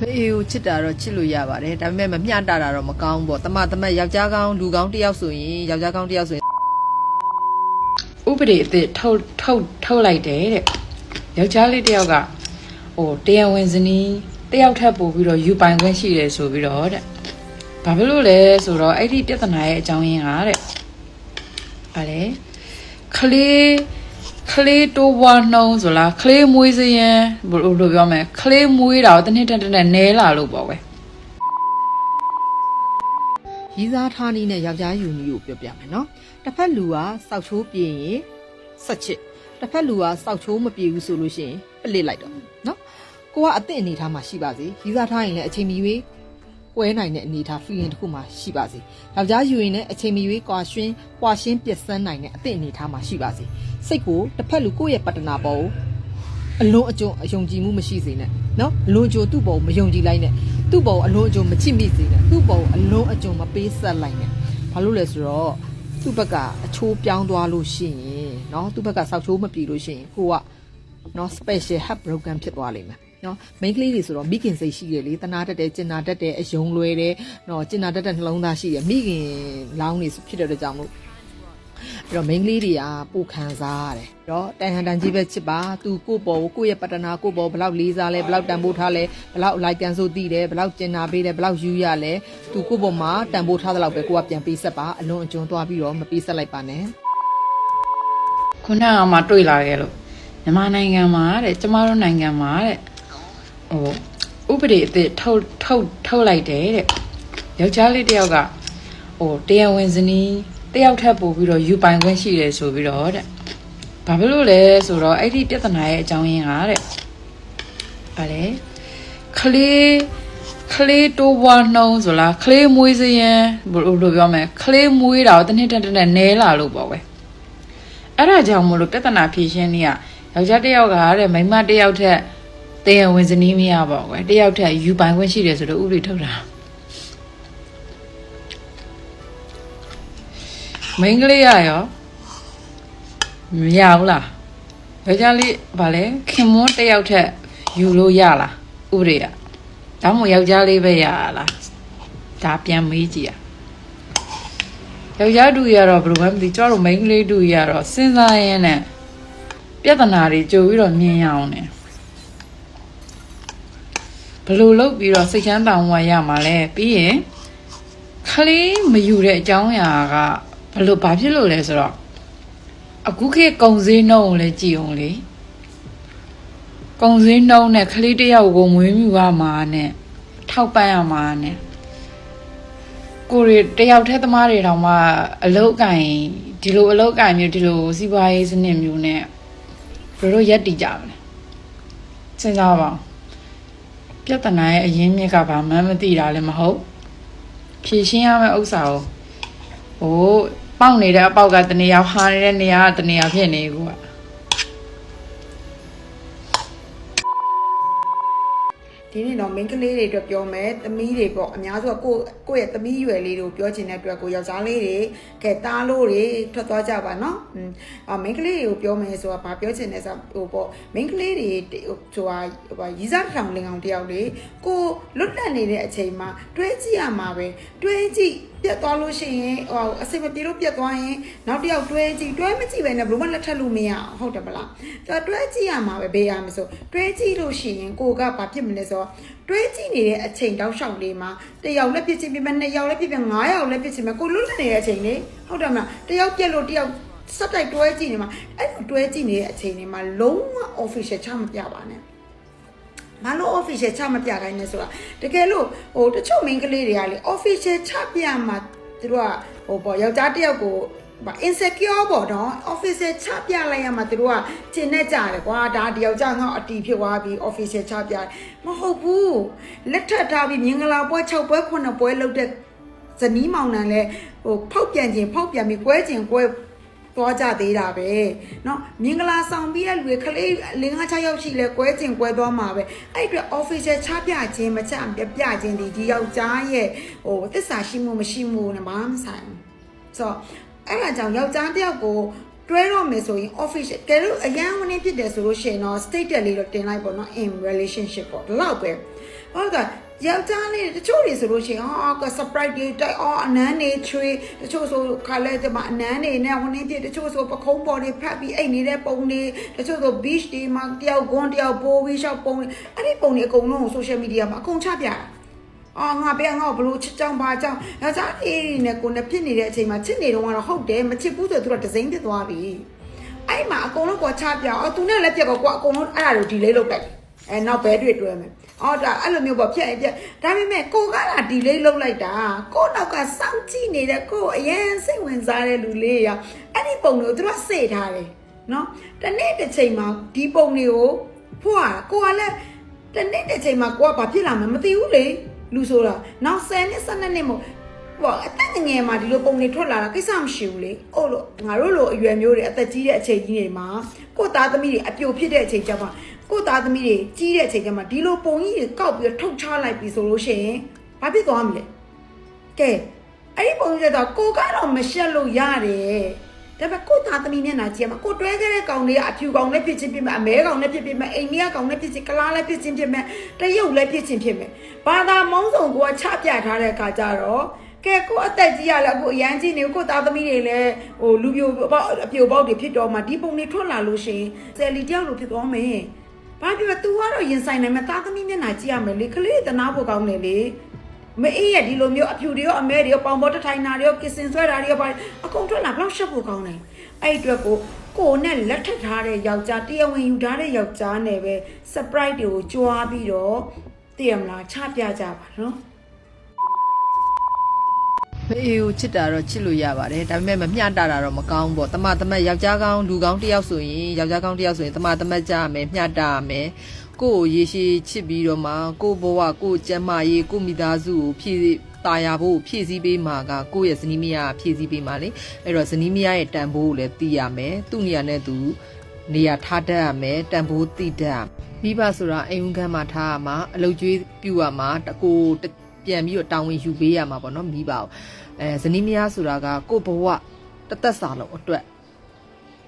မအေးကိုချစ်တာတော့ချစ်လို့ရပါတယ်ဒါပေမဲ့မမျှတတာတော့မကောင်းဘူးပေါ့တမတမတ်ယောက်ျားကောင်းလူကောင်းတစ်ယောက်ဆိုရင်ယောက်ျားကောင်းတစ်ယောက်ဆိုရင်ဥပဒေအသစ်ထုတ်ထုတ်ထုတ်လိုက်တယ်တဲ့ယောက်ျားလေးတစ်ယောက်ကဟိုတရားဝင်ဇနီးတစ်ယောက်ထပ်ပို့ပြီးတော့ယူပိုင်ခွင့်ရှိတယ်ဆိုပြီးတော့တဲ့ဘာဖြစ်လို့လဲဆိုတော့အဲ့ဒီပြဿနာရဲ့အကြောင်းရင်းကတဲ့ဗါလေခလေး ခလေးတိုးဘွားနှုံးဆိုလားခလေးမွေးစရင်ဘယ်လိုလိုပြောမလဲခလေးမွေးတာကိုတစ်နှစ်တက်တက်နဲ့နဲလာလို့ပေါ့ကွယ်ရီးစားထားနည်းနဲ့ယောက်ျားယူနည်းကိုပြောပြမယ်နော်တစ်ဖက်လူကစောက်ချိုးပြင်းရင်ဆက်ချစ်တစ်ဖက်လူကစောက်ချိုးမပြေဘူးဆိုလို့ရှိရင်ပလစ်လိုက်တော့နော်ကိုကအသင့်အနေထားမှာရှိပါစေရီးစားထားရင်လည်းအချိန်မီ၍ကွဲနိုင်တဲ့အနေထား feeling တစ်ခုမှရှိပါစေယောက်ျားယူရင်လည်းအချိန်မီ၍ကွာရှင်းကွာရှင်းပြတ်စမ်းနိုင်တဲ့အသင့်အနေထားမှာရှိပါစေ စိတ်ကိုတစ်ဖက်လူကိုယ့်ရဲ့ပတ္တနာပေါ်ကိုအလုံးအကျုံအယုံကြည်မှုမရှိစေနဲ့နော်အလုံးအကျုံသူ့ပေါ်ကိုမယုံကြည်လိုက်နဲ့သူ့ပေါ်ကိုအလုံးအကျုံမချစ်မိစေနဲ့သူ့ပေါ်ကိုအလုံးအကျုံမပေးဆက်လိုက်နဲ့ဘာလို့လဲဆိုတော့သူ့ဘက်ကအချိုးပြောင်းသွားလို့ရှိရင်နော်သူ့ဘက်ကစောက်ချိုးမပြေလို့ရှိရင်ကိုကနော် special heart broken ဖြစ်သွားလိမ့်မယ်နော် main ကလေးတွေဆိုတော့မိခင်စိတ်ရှိတယ်လေတနာတတ်တယ်ကျင်နာတတ်တယ်အယုံလွယ်တယ်နော်ကျင်နာတတ်တဲ့နှလုံးသားရှိတယ်မိခင်လောင်းနေဖြစ်တဲ့အတွက်ကြောင့်မို့ အဲ့တော့ main ကလေးတွေကပိုခံစားရတယ်။တော့တန်ဟန်တန်ကြီးပဲချစ်ပါ။ तू ကိုယ့်ပေါ်ကိုကိုယ့်ရဲ့ပတ္တနာကိုယ့်ပေါ်ဘယ်လောက်လေးစားလဲဘယ်လောက်တန်ဖိုးထားလဲဘယ်လောက်အလိုက်ကန်ဆိုသိတယ်ဘယ်လောက်ကျင်နာပေးတယ်ဘယ်လောက်ယူရလဲ။ तू ကိုယ့်ပေါ်မှာတန်ဖိုးထားတဲ့လောက်ပဲကိုကပြန်ပေးဆက်ပါအလွန်အကျွံသွားပြီးတော့မပေးဆက်လိုက်ပါနဲ့။ခုနကမှတွေ့လာခဲ့လို့မြန်မာနိုင်ငံမှာတဲ့ကျမတို့နိုင်ငံမှာတဲ့ဟိုဥပဒေအသစ်ထုတ်ထုတ်ထုတ်လိုက်တယ်တဲ့ယောက်ျားလေးတစ်ယောက်ကဟိုတရားဝင်ဇနီး တစ်ယောက်ထပ်ပို့ပြီးတော့ယူပိုင်ခွင့်ရှိတယ်ဆိုပြီးတော့တဲ့ဘာဖြစ်လို့လဲဆိုတော့အဲ့ဒီပြဿနာရဲ့အကြောင်းရင်းကတဲ့ဗါလေခလေးခလေးတိုးဘွားနှုံးဆိုလားခလေးမွေးစရင်ဘယ်လိုလိုပြောမလဲခလေးမွေးတာကိုတစ်နှစ်တက်တက်နဲ့နဲလာလို့ပေါ့ကွယ်အဲ့ဒါကြောင့်မလို့ပြဿနာဖြေရှင်းနေရယောက်ျားတစ်ယောက်ကတဲ့မိန်းမတစ်ယောက်ထက်တရားဝင်ဇနီးမရပါဘူးကွယ်တစ်ယောက်ထက်ယူပိုင်ခွင့်ရှိတယ်ဆိုတော့ဥပဒေထုတ်တာ မိန်းကလေးရရောမရဘူးလားယောက်ျားလေးဗာလဲခင်မွန်းတစ်ယောက်ထက်ယူလို့ရလားဥပဒေကဒါမှမဟုတ်ယောက်ျားလေးပဲရလားဒါပြန်မေးကြည့်ရယောက်ျားတူရတော့ဘယ်လိုမှမသိကျတော့မိန်းကလေးတူရတော့စဉ်းစားရင်းနဲ့ပြဿနာတွေကြိုပြီးတော့မြင်ရအောင်နဲ့ဘယ်လိုလုပ်ပြီးတော့စိတ်ချမ်းသာမှုရမှာလဲပြီးရင်ခလေးမယူတဲ့အကြောင်းအရာက ဘယ်လိုဘာဖြစ်လို့လဲဆိုတော့အခုခေတ်ကုံစည်းနှုံးကိုလည်းကြည်အောင်လေကုံစည်းနှုံးနဲ့ခလေးတစ်ယောက်ကိုမွေးမြူရမှာနဲ့ထောက်ပံ့ရမှာနဲ့ကိုရီတယောက်တည်းသမားတွေတောင်မှအလုတ်ကင်ဒီလိုအလုတ်ကင်မျိုးဒီလိုစီးပွားရေးစနစ်မျိုးနဲ့ဘယ်လိုရက်တည်ကြမလဲစဉ်းစားပါဦးပြဿနာရဲ့အရင်းမြစ်ကဘာမှမသိတာလည်းမဟုတ်ဖြည့်ရှင်းရမယ့်ဥစ္စာကိုဟို ပေါက်နေတဲ့အပေါက်ကတနေရာဟာနေတဲ့နေရာကတနေရာဖြစ်နေကူက ဒီနေ့တော့ main ကလေးတွေအတွက်ပြောမယ်သမီးတွေပေါ့အများစုကကိုကိုယ့်ရဲ့သမီးရွယ်လေးတွေကိုပြောချင်တဲ့အတွက်ကိုယောက်ျားလေးတွေကဲတားလို့တွေထွက်သွားကြပါနော်อืมအာ main ကလေးတွေကိုပြောမယ်ဆိုတာဘာပြောချင်လဲဆိုဟိုပေါ့ main ကလေးတွေဆိုတာဟိုပါရီးစားထောင်လင်အောင်တယောက်လေကိုလွတ်လပ်နေတဲ့အချိန်မှာတွဲကြည့်ရမှာပဲတွဲကြည့်ပြတ်သွားလို့ရှိရင်ဟိုအစိမပြေလို့ပြတ်သွားရင်နောက်တစ်ယောက်တွဲကြည့်တွဲမကြည့်ပဲနဲ့ဘယ်လို့မှလက်ထပ်လို့မရအောင်ဟုတ်တယ်မလားဒါတွဲကြည့်ရမှာပဲဘေးရမဆိုတွဲကြည့်လို့ရှိရင်ကိုကဘာဖြစ်မလဲဆိုတော့တွဲကြည့်နေတဲ့အချိန်တောက်လျှောက်လေးမှာတစ်ယောက်လည်းဖြစ်ချင်းပြမယ်နှစ်ယောက်လည်းဖြစ်ပြငါးယောက်လည်းဖြစ်ချင်းမယ်ကိုလွတ်လပ်နေတဲ့အချိန်လေးဟုတ်တယ်မလားတစ်ယောက်ပြက်လို့တစ်ယောက်စက်တိုက်တွဲကြည့်နေမှာအဲ့လိုတွဲကြည့်နေတဲ့အချိန်လေးမှာလုံးဝ official ချမပြပါနဲ့မလို့ official ချမပြခိုင်းနေဆိုတာတကယ်လို့ဟိုတချို့ main ကလေးတွေကလေ official ချပြမှာသူတို့ကဟိုပေါ့ယောက်ျားတစ်ယောက်ကိုဘာ insecure ပေါ့နော် official ချပြလိုက်ရမှာသူတို့ကကျင်နေကြတယ်ကွာဒါဒီယောက်ျားငေါ့အတီဖြစ်သွားပြီ official ချပြတယ်မဟုတ်ဘူးလက်ထပ်ထားပြီးမြင်္ဂလာပွဲ6ပွဲ9ပွဲလုပ်တဲ့ဇနီးမောင်နှံလဲဟိုဖောက်ပြန်ခြင်းဖောက်ပြန်ပြီးကွဲခြင်းကွဲ သွားကြသေးတာပဲเนาะမင်္ဂလာဆောင်ပြီးတဲ့လူတွေခလေး၄၅6ယောက်ရှိလဲကွဲကျင်ကွဲသွားမှာပဲအဲ့အတွက် official ချပြခြင်းမချပြပြခြင်းဒီဒီယောက်ျားရဲ့ဟိုသစ္စာရှိမှုမရှိမှုနဲ့ဘာမှမဆိုင်ဘူးဆိုတော့ အဲ့ဒါကြောင့်ယောက်ျားတစ်ယောက်ကိုတွဲတော့မယ်ဆိုရင် official ကဲလို့အရန်ဝင်နေဖြစ်တယ်ဆိုလို့ရှိရင်တော့ stated လေးတော့တင်လိုက်ပေါ့နော် in relationship ပေါ့ဒီလောက်ပဲဟုတ်ကဲ့ယောက်ျားလေးတချို့တွေဆိုလို့ရှိရင်အော်က surprise တွေတိုက်အော်အနမ်းတွေချွေးတချို့ဆိုခါလဲဒီမှာအနမ်းတွေနဲ့ဝင်နေပြတချို့ဆိုပခုံးပေါ်တွေဖတ်ပြီးအိတ်နေတဲ့ပုံတွေတချို့ဆို beach တွေမှာတယောက်ဂွန်းတယောက်ပိုးပြီးရှောက်ပုံတွေအဲ့ဒီပုံတွေအကုန်လုံးကို social media မှာအကုန်ချပြတာ အော်ငါပဲငါ့ကိုဘလို့ချစ်ကြောင်ပါကြောင်ယောက်ျားလေးနဲ့ကိုနဲ့ဖြစ်နေတဲ့အချိန်မှာချစ်နေတော့ကတော့ဟုတ်တယ်မချစ်ဘူးဆိုသူကဒဇိမ့်ဖြစ်သွားပြီအဲ့မှာအကုန်လုံးကိုချပြအော်သူနဲ့လည်းပြက်ကောကိုအကုန်လုံးအဲ့ဒါတွေဒီလေးလုပ်လိုက်အဲနောက်ဘဲတွေ့တွဲမယ်အော်ဒါအဲ့လိုမျိုးပေါ့ဖြစ်ရင်ပြက်ဒါပေမဲ့ကိုကလာဒီလေးလုပ်လိုက်တာကိုနောက်ကစောင့်ကြည့်နေတဲ့ကိုအရင်စိတ်ဝင်စားတဲ့လူလေးရအဲ့ဒီပုံတွေကိုသူကစေထားတယ်နော်တနေ့တစ်ချိန်မှာဒီပုံတွေကိုဖွာကိုကလည်းတနေ့တစ်ချိန်မှာကိုကဘာဖြစ်လာမှမသိဘူးလေ လူဆိုတာနောက်10နှစ်12နှစ်မို့ဟောအသက်ငယ်မှာဒီလိုပုံတွေထွက်လာတာကိစ္စမရှိဘူးလေအို့လို့ငါတို့လိုအရွယ်မျိုးတွေအသက်ကြီးတဲ့အချိန်ကြီးတွေမှာကိုသားသမီးတွေအပြိုဖြစ်တဲ့အချိန်ကျမှကိုသားသမီးတွေကြီးတဲ့အချိန်ကျမှဒီလိုပုံကြီးတွေကောက်ပြီးတော့ထုတ်ချလိုက်ပြီဆိုလို့ရှိရင်ဘာဖြစ်သွားမလဲကဲအဲ့ဒီပုံကြီးတော့ကိုကတော့မရှက်လို့ရတယ် ဒါပေမဲ့ကိုသားသမီးမျက်နှာကြည့်ရမှာကိုတွဲခဲ့တဲ့ကောင်လေးကအဖြူကောင်လည်းဖြစ်ချင်းဖြစ်မယ်အမဲကောင်လည်းဖြစ်ဖြစ်မယ်အိမ်မီးကောင်လည်းဖြစ်ချင်းကလားလည်းဖြစ်ချင်းဖြစ်မယ်တရုပ်လည်းဖြစ်ချင်းဖြစ်မယ်ဘာသာမုံဆောင်ကိုကချပြထားတဲ့အခါကျတော့ကဲကိုအသက်ကြီးရလဲကိုအရန်ကြီးနေကိုသားသမီးတွေလည်းဟိုလူပြိုပေါက်အပြိုပေါက်တွေဖြစ်တော့မှဒီပုံတွေထွက်လာလို့ရှိရင်ဆယ်လီတယောက်လိုဖြစ်သွားမယ်ဘာဖြစ်လဲ तू ကတော့ရင်ဆိုင်နိုင်မယ်သားသမီးမျက်နှာကြည့်ရမယ်လေကလေးတနာဖို့ကောင်းတယ်လေ မအေးရဒီလိုမျိုးအဖြူတွေရောအမဲတွေရောပေါင်ပေါ်တထိုင်နာတွေရောကစ်စင်ဆွဲတာတွေရောပါအကုန်ထွက်လာဘယ်လောက်ရှက်ဖို့ကောင်းလဲအဲ့ဒီအတွက်ကိုကိုနဲ့လက်ထပ်ထားတဲ့ယောက်ျားတရားဝင်ယူထားတဲ့ယောက်ျားနဲ့ပဲ surprise တွေကိုကြွားပြီးတော့တည်ရမလားချပြကြပါနော်မအေးကိုချစ်တာတော့ချစ်လို့ရပါတယ်ဒါပေမဲ့မမျှတာတာတော့မကောင်းဘူးပေါ့တမတမတ်ယောက်ျားကောင်းလူကောင်းတစ်ယောက်ဆိုရင်ယောက်ျားကောင်းတစ်ယောက်ဆိုရင်တမတမတ်ကြရမယ်မျှတာရမယ် ကိုယ့်ကိုရေရှည်ချစ်ပြီးတော့မှကိုယ့်ဘဝကိုယ့်ကျန်းမာရေးကိုယ့်မိသားစုကိုဖြည့်ตายရဖို့ဖြည့်ဆည်းပေးမှာကကိုယ့်ရဲ့ဇနီးမယားဖြည့်ဆည်းပေးမှာလေအဲ့တော့ဇနီးမယားရဲ့တန်ဖိုးကိုလည်းသိရမယ်သူ့နေရာနဲ့သူနေရာထားတတ်ရမယ်တန်ဖိုးသိတတ်ရမယ်မိဘဆိုတာအိမ်ဦးခန်းမှာထားရမှာအလုပ်ကျွေးပြုရမှာတကိုတပြန်ပြီးတော့တာဝန်ယူပေးရမှာပေါ့နော်မိဘကိုအဲဇနီးမယားဆိုတာကကိုယ့်ဘဝတသက်စာလုံးအတွက်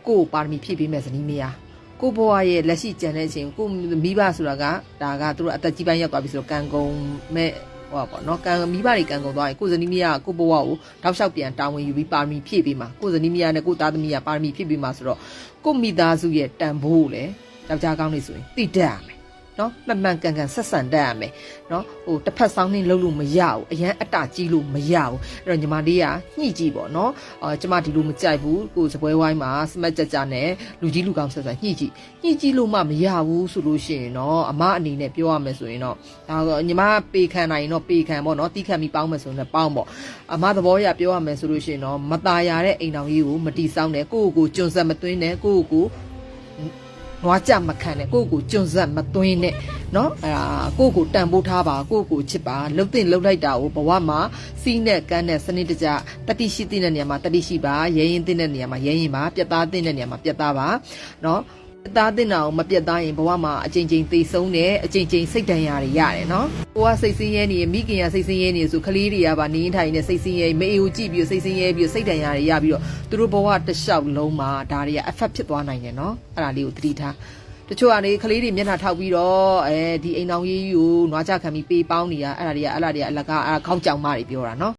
ကိုယ့်ပါရမီဖြည့်ပေးမယ်ဇနီးမယား ကိုယ့်ဘဝရဲ့လက်ရှိကြံတဲ့အချိန်ကိုယ့်မိဘဆိုတာကဒါကသူတို့အသက်ကြီးပိုင်းရောက်သွားပြီဆိုတော့ကံကုန်မဲ့ဟောပေါ့နော်ကံမိဘတွေကံကုန်သွားရင်ကိုယ်ဇနီးမယားကကိုယ့်ဘဝကိုတောက်လျှောက်ပြန်တာဝန်ယူပြီးပါရမီဖြည့်ပေးမှာကိုယ်ဇနီးမယားနဲ့ကိုယ်သားသမီးကပါရမီဖြည့်ပေးမှာဆိုတော့ကိုယ့်မိသားစုရဲ့တန်ဖိုးကိုလည်းယောက်ျားကောင်းနေဆိုရင်သိတတ်ရမယ် နော်မှန်မှန်ကန်ကန်ဆက်ဆံတတ်ရမယ်နော်ဟိုတစ်ဖက်ဆောင်နေလုံးလို့မရဘူးအရန်အတကြီးလို့မရဘူးအဲ့တော့ညီမလေးကညှိကြည့်ပေါ့နော်အာကျမဒီလိုမကြိုက်ဘူးကိုစပွဲဝိုင်းမှာစမတ်ကြကြနဲ့လူကြီးလူကောင်းဆက်ဆက်ညှိကြည့်ညှိကြည့်လို့မှမရဘူးဆိုလို့ရှိရင်တော့အမအနေနဲ့ပြောရမယ်ဆိုရင်တော့ဒါကညီမပေခံနိုင်ရင်တော့ပေခံပေါ့နော်တီးခံပြီးပေါင်းမယ်ဆိုရင်ပေါင်းပေါ့အမသဘောရပြောရမယ်ဆိုလို့ရှိရင်တော့မตายရတဲ့အိမ်တော်ကြီးကိုမတီဆောင်းနဲ့ကိုယ့်ကိုယ်ကိုကျွန်းဆက်မသွင်းနဲ့ကိုယ့်ကိုယ်ကို နွားကြမခံနဲ့ကိုယ့်ကိုကျွန့်ဆက်မသွင်းနဲ့နော်အဲကိုယ့်ကိုတန်ဖိုးထားပါကိုယ့်ကိုချစ်ပါလှုပ်တင်လှုပ်လိုက်တာကိုဘဝမှာစီးနဲ့ကန်းနဲ့စနစ်တကျတတိရှိတဲ့နေရာမှာတတိရှိပါရဲရင်တဲ့နေရာမှာရဲရင်ပါပြက်သားတဲ့နေရာမှာပြက်သားပါနော် သားတင်တာကိုမပြတ်သားရင်ဘဝမှာအကြိမ်ကြိမ်သေဆုံးတယ်အကြိမ်ကြိမ်စိတ်ဒဏ်ရာတွေရတယ်နော်ကိုကစိတ်ဆင်းရဲနေမိခင်ကစိတ်ဆင်းရဲနေဆိုကလေးတွေကပါနင်းထိုင်နေစိတ်ဆင်းရဲမအေးကိုကြည့်ပြီးစိတ်ဆင်းရဲပြီးစိတ်ဒဏ်ရာတွေရပြီးတော့သူတို့ဘဝတစ်လျှောက်လုံးမှာဒါတွေက effect ဖြစ်သွားနိုင်တယ်နော်အဲ့ဒါလေးကိုသတိထားတချို့ကနေကလေးတွေမျက်နှာထောက်ပြီးတော့အဲဒီအိမ်တော်ကြီးကိုနွားချခံပြီးပေးပေါင်းနေတာအဲ့ဒါတွေကအဲ့ဒါတွေကအလကားအဲ့ဒါခေါင်းကြောင်မတွေပြောတာနော်